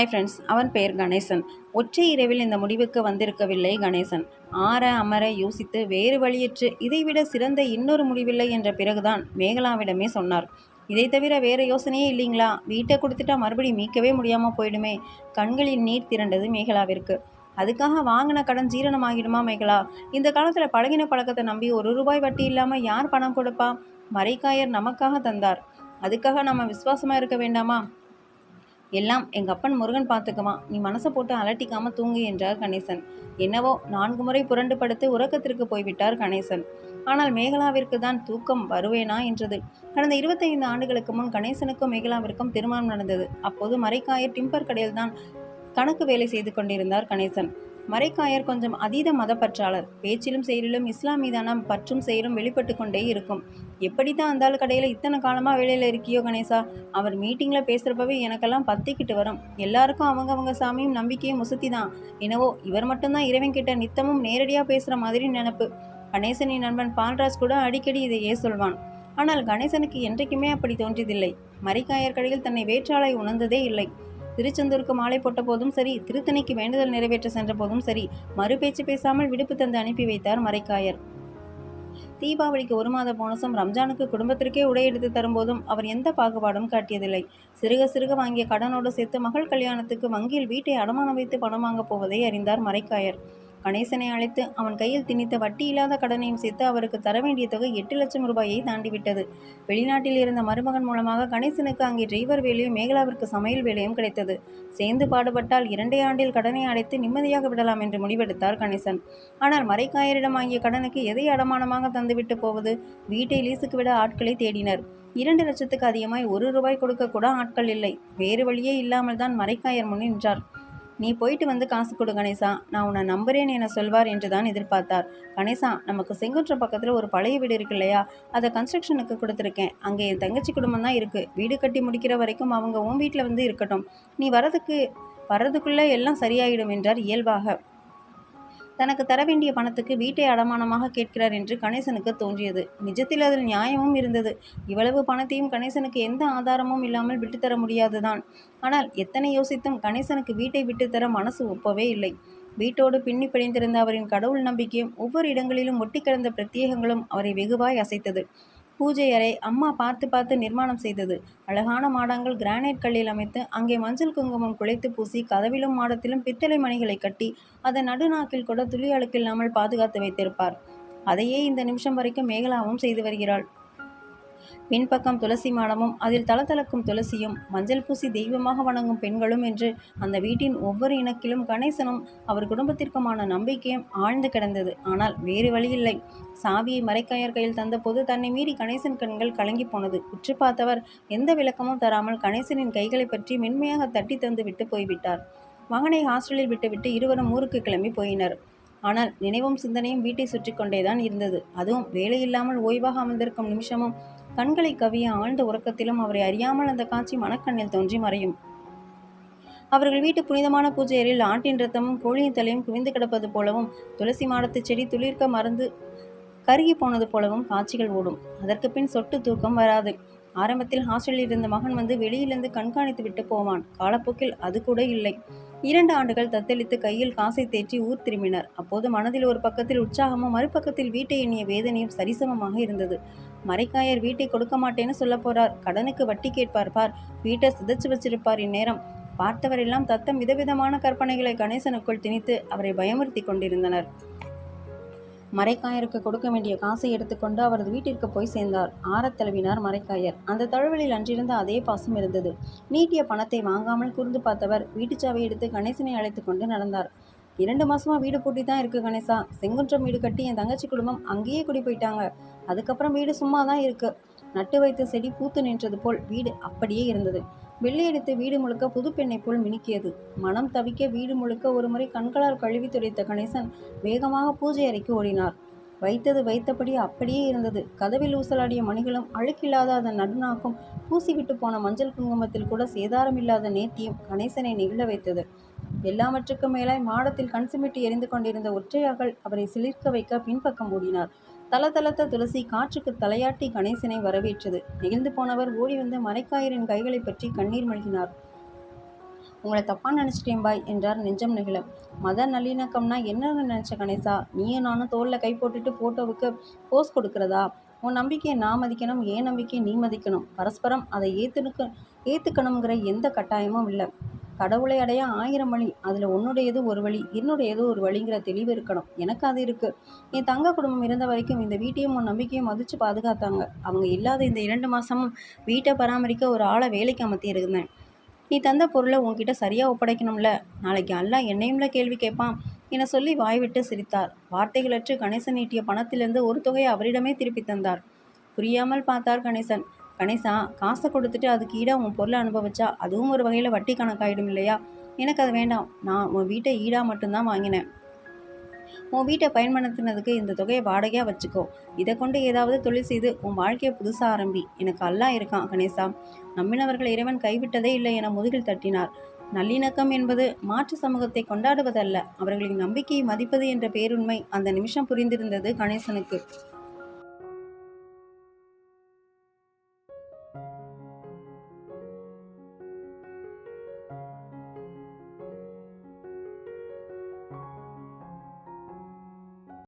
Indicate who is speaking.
Speaker 1: Hi friends அவன் பெயர் கணேசன். ஒற்றை இரவில் இந்த முடிவுக்கு வந்திருக்கவில்லை கணேசன். ஆற அமர யோசித்து வேறு வழியற்று இதைவிட சிறந்த இன்னொரு முடிவில்லை என்ற பிறகுதான் மேகலாவிடமே சொன்னார். இதை தவிர வேறு யோசனையே இல்லைங்களா? வீட்டை கொடுத்துட்டா மறுபடியும் மீட்கவே முடியாமல் போயிடுமே. கண்களில் நீர் திரண்டது மேகலாவிற்கு. அதுக்காக வாங்கின கடன் ஜீரணமாகிடுமா மேகலா? இந்த காலத்தில் பழகின பழக்கத்தை நம்பி ஒரு ரூபாய் வட்டி இல்லாமல் யார் பணம் கொடுப்பா? மறைக்காயர் நமக்காக தந்தார். அதுக்காக நம்ம விசுவாசமாக இருக்க வேண்டாமா? எல்லாம் எங்கள் அப்பன் முருகன் பார்த்துக்குமா நீ மனசை போட்டு அலட்டிக்காம தூங்கு என்றார் கணேசன். என்னவோ நான்கு முறை புரண்டு படுத்து உறக்கத்திற்கு போய்விட்டார் கணேசன். ஆனால் மேகலாவிற்கு தான் தூக்கம் வருவேனா? என்றது. கடந்த இருபத்தைந்து ஆண்டுகளுக்கு முன் கணேசனுக்கும் மேகலாவிற்கும் திருமணம் நடந்தது. அப்போது மறைக்காயர் டிம்பர் கடையில் தான் கணக்கு வேலை செய்து கொண்டிருந்தார் கணேசன். மறைக்காயர் கொஞ்சம் அதீத மதப்பற்றாளர். பேச்சிலும் செயலிலும் இஸ்லாம் மீதான பற்றும் செயலும் வெளிப்பட்டு கொண்டே இருக்கும். எப்படி தான் அந்த ஆள் கடையில் இத்தனை காலமாக வேலையில் இருக்கியோ கணேசா? அவர் மீட்டிங்கில் பேசுகிறப்பவே எனக்கெல்லாம் பத்திக்கிட்டு வரும். எல்லாருக்கும் அவங்க அவங்க சாமியும் நம்பிக்கையும் முசுத்தி தான் என்னவோ இவர் மட்டும்தான் இறைவன் கிட்ட நித்தமும் நேரடியாக பேசுகிற மாதிரி நினப்பு. கணேசனின் நண்பன் பால்ராஜ் கூட அடிக்கடி இதையே சொல்வான். ஆனால் கணேசனுக்கு என்றைக்குமே அப்படி தோன்றியதில்லை. மறைக்காயர் கடையில் தன்னை வேற்றாளை உணர்ந்ததே இல்லை. திருச்செந்தூருக்கு மாலை போட்ட போதும் சரி திருத்தணிக்கு வேண்டுதல் நிறைவேற்ற சென்ற போதும் சரி மறு பேச்சு பேசாமல் விடுப்பு தந்து அனுப்பி வைத்தார் மறைக்காயர். தீபாவளிக்கு ஒரு மாத போனஸும் ரம்ஜானுக்கு குடும்பத்திற்கே உடை எடுத்து தரும்போதும் அவர் எந்த பாகுபாடும் காட்டியதில்லை. சிறுக சிறுக வாங்கிய கடனோடு சேர்த்து மகள் கல்யாணத்துக்கு வங்கியில் வீட்டை அடமானம் வைத்து பணம் வாங்கப் போவதை அறிந்தார் மறைக்காயர். கணேசனை அழைத்து அவன் கையில் திணித்த வட்டி இல்லாத கடனையும் சேர்த்து அவருக்கு தர வேண்டிய தொகை எட்டு லட்சம் ரூபாயை தாண்டிவிட்டது. வெளிநாட்டில் இருந்த மருமகன் மூலமாக கணேசனுக்கு அங்கே டிரைவர் வேலையும் மேகலாவிற்கு சமையல் வேலையும் கிடைத்தது. சேர்ந்து பாடுபட்டால் இரண்டே ஆண்டில் கடனை அடைத்து நிம்மதியாக விடலாம் என்று முடிவெடுத்தார் கணேசன். ஆனால் மறைக்காயரிடம் வாங்கிய கடனுக்கு எதை அடமானமாக தந்துவிட்டு போவது? வீட்டை லீஸுக்கு விட ஆட்களை தேடினர். இரண்டு லட்சத்துக்கு அதிகமாய் ஒரு ரூபாய் கொடுக்க கூட ஆட்கள் இல்லை. வேறு வழியே இல்லாமல் தான் மறைக்காயர் முன் நின்றார். நீ போயிட்டு வந்து காசு கொடு கணேசா. நான் உன்னை நம்புறேன் என சொல்வார் என்று தான் எதிர்பார்த்தார். கணேசா நமக்கு செங்குன்றம் பக்கத்தில் ஒரு பழைய வீடு இருக்கு இல்லையா? அதை கன்ஸ்ட்ரக்ஷனுக்கு கொடுத்துருக்கேன். அங்கே என் தங்கச்சி குடும்பம் தான் இருக்குது வீடு கட்டி முடிக்கிற வரைக்கும் அவங்க உன் வீட்டில் வந்து இருக்கட்டும். நீ வரதுக்கு வர்றதுக்குள்ளே எல்லாம் சரியாயிடும் என்றார் இயல்பாக. தனக்கு தர வேண்டிய பணத்துக்கு வீட்டை அடமானமாக கேட்கிறார் என்று கணேசனுக்கு தோன்றியது. நிஜத்தில் அதில் நியாயமும் இருந்தது. இவ்வளவு பணத்தையும் கணேசனுக்கு எந்த ஆதாரமும் இல்லாமல் விட்டுத்தர முடியாதுதான். ஆனால் எத்தனை யோசித்தும் கணேசனுக்கு வீட்டை விட்டுத்தர மனசு ஒப்பவே இல்லை. வீட்டோடு பின்னி பிணைந்திருந்த அவரின் கடவுள் நம்பிக்கையும் ஒவ்வொரு இடங்களிலும் ஒட்டி கிடந்த பிரத்யேகங்களும் அவரை வெகுவாய் அசைத்தது. பூஜை அறை அம்மா பார்த்து பார்த்து நிர்மாணம் செய்தது. அழகான மாடங்கள் கிரானைட் கல்லில் அமைத்து அங்கே மஞ்சள் குங்குமம் குழைத்து பூசி கதவிலும் மாடத்திலும் பித்தளை மணிகளை கட்டி அதன் நடுநாக்கில் கூட துளி அழுக்கில்லாமல் பாதுகாத்து வைத்திருப்பார். அதையே இந்த நிமிஷம் வரைக்கும் மேகலாவும் செய்து வருகிறாள். பின்பக்கம் துளசி மாடமும் அதில் தளதளக்கும் துளசியும் மஞ்சள் பூசி தெய்வமாக வணங்கும் பெண்களும் என்று அந்த வீட்டின் ஒவ்வொரு இணக்கிலும் கணேசனும் அவர் குடும்பத்திற்குமான நம்பிக்கையும் ஆழ்ந்து கிடந்தது. ஆனால் வேறு வழியில்லை. சாவியை மறைக்காயர் கையில் தந்தபோது தன்னை மீறி கணேசன் கண்கள் கலங்கி போனது. உற்று பார்த்தவர் எந்த விளக்கமும் தராமல் கணேசனின் கைகளை பற்றி மென்மையாக தட்டி தந்து விட்டு போய்விட்டார். மகனை ஹாஸ்டலில் விட்டுவிட்டு இருவரும் ஊருக்கு கிளம்பி போயினர். ஆனால் நினைவும் சிந்தனையும் வீட்டை சுற்றி கொண்டேதான் இருந்தது. அதுவும் வேலையில்லாமல் ஓய்வாக அமர்ந்திருக்கும் நிமிஷமும் கண்களை கவிய ஆழ்ந்த உறக்கத்திலும் அவரை அறியாமல் அந்த காட்சி மனக்கண்ணில் தோன்றி மறையும். அவர்கள் வீட்டு புனிதமான பூஜையரில் ஆட்டின் ரத்தமும் கோழியின் தலையும் குவிந்து கிடப்பது போலவும் துளசி மாடத்து செடி துளிர்க்க மறந்து கருகி போனது போலவும் காட்சிகள் ஓடும். அதற்கு பின் சொட்டு தூக்கம் வராது. ஆரம்பத்தில் ஹாஸ்டலில் இருந்த மகன் வந்து வெளியிலிருந்து கண்காணித்து விட்டு போவான். காலப்போக்கில் அது கூட இல்லை. இரண்டு ஆண்டுகள் தத்தளித்து கையில் காசை தேற்றி ஊர் திரும்பினர். அப்போது மனதில் ஒரு பக்கத்தில் உற்சாகமும் மறுபக்கத்தில் வீட்டை எண்ணிய வேதனையும் சரிசமமாக இருந்தது. மறைக்காயர் வீட்டை கொடுக்க மாட்டேன்னு சொல்ல போறார். கடனுக்கு வட்டி கேட்பார் பார். வீட்டை சிதைச்சு வச்சிருப்பார் இந்நேரம். பார்த்தவரெல்லாம் தத்தம் விதவிதமான கற்பனைகளை கணேசனுக்குள் திணித்து அவரை பயமுறுத்தி கொண்டிருந்தனர். மறைக்காயருக்கு கொடுக்க வேண்டிய காசை எடுத்துக்கொண்டு அவரது வீட்டிற்கு போய் சேர்ந்தார். ஆறத் தழுவினார் மறைக்காயர் அந்த தழுவலில் அன்றிருந்த அதே பாசம் இருந்தது. நீட்டிய பணத்தை வாங்காமல் கூர்ந்து பார்த்தவர் வீட்டுச்சாவை எடுத்து கணேசனை அழைத்து கொண்டு நடந்தார். இரண்டு மாசமா வீடு பூட்டி தான் இருக்கு கணேசா. செங்குன்றம் வீடு கட்டி என் தங்கச்சி குடும்பம் அங்கேயே குடி போயிட்டாங்க. அதுக்கப்புறம் வீடு சும்மா தான் இருக்கு. நட்டு வைத்த செடி பூத்து நின்றது போல் வீடு அப்படியே இருந்தது. வெள்ளையடித்து வீடு முழுக்க புதுப்பெண்ணை போல் மினுக்கியது. மனம் தவிக்க வீடு முழுக்க ஒரு முறை கண்களால் கழுவி துடைத்த கணேசன் வேகமாக பூஜை அறைக்கு ஓடினார். வைத்தது வைத்தபடி அப்படியே இருந்தது. கதவில் ஊசலாடிய மணிகளும் அழுக்கில்லாத அதன் நடுநாக்கும் பூசிவிட்டு போன மஞ்சள் குங்குமத்தில் கூட சேதாரமில்லாத நேர்த்தியும் கணேசனை நெகிழ வைத்தது. எல்லாவற்றுக்கும் மேலாய் மாடத்தில் கண் சிமிட்டு எரிந்து கொண்டிருந்த ஒற்றையாக்கள் அவரை சிலிர்க்க வைக்க பின்பக்கம் ஓடினார். தளதளத்த துளசி காற்றுக்கு தலையாட்டி கணேசனை வரவேற்றது. நெகிழ்ந்து போனவர் ஓடி வந்து மறைக்காயரின் கைகளை பற்றி கண்ணீர் மல்கினார். உங்களை தப்பாக நினச்சிட்டேன் பாய் என்றார் நெஞ்சம் நெகிழ. மத நல்லிணக்கம்னா என்னன்னு நினச்ச கணேசா நீயும் நானும் தோளில் கை போட்டுட்டு ஃபோட்டோவுக்கு போஸ் கொடுக்கறதா? உன் நம்பிக்கையை நான் மதிக்கணும் ஏன் நம்பிக்கையை நீ மதிக்கணும். பரஸ்பரம் அதை ஏத்துனுக்கு ஏற்றுக்கணுங்கிற எந்த கட்டாயமும் இல்லை. கடவுளை அடைய ஆயிரம் வழி அதில் உன்னுடையது ஒரு வழி என்னுடையது ஒரு வழிங்கிற தெளிவு இருக்கணும். எனக்கு அது இருக்குது என் தங்க குடும்பம் இருந்த வரைக்கும் இந்த வீட்டையும் உன் நம்பிக்கையும் மதித்து பாதுகாத்தாங்க. அவங்க இல்லாத இந்த இரண்டு மாதமும் வீட்டை பராமரிக்க ஒரு ஆளை வேலைக்கு அமர்த்தியிருந்தேன் நீ தந்த பொருளை உன்கிட்ட சரியாக ஒப்படைக்கணும்ல? நாளைக்கு அல்லா என்னையும்ல கேள்வி கேட்பான் என சொல்லி வாய்விட்டு சிரித்தார். வார்த்தைகளற்று கணேசன் நீட்டிய பணத்திலிருந்து ஒரு தொகையை அவரிடமே திருப்பி தந்தார். புரியாமல் பார்த்தார் கணேசன். கணேசா காசை கொடுத்துட்டு அதுக்கு ஈடாக உன் பொருளை அனுபவிச்சா அதுவும் ஒரு வகையில் வட்டி கணக்காயிடும் இல்லையா? எனக்கு அது வேண்டாம். நான் உன் வீட்டை ஈடாக மட்டும்தான் வாங்கினேன். உன் வீட்டை பயன்படுத்தினதுக்கு இந்த தொகையை வாடகையாக வச்சுக்கோ. இதை கொண்டு ஏதாவது தொழில் செய்து உன் வாழ்க்கையை புதுசாக ஆரம்பி. எனக்கு அல்லாஹ் இருக்கான் கணேசா. நம்பினவர்கள் இறைவன் கைவிட்டதே இல்லை என முதுகில் தட்டினார். நல்லிணக்கம் என்பது மாற்று சமூகத்தை கொண்டாடுவதல்ல. அவர்களின் நம்பிக்கையை மதிப்பது என்ற பேருண்மை அந்த நிமிஷம் புரிந்திருந்தது கணேசனுக்கு.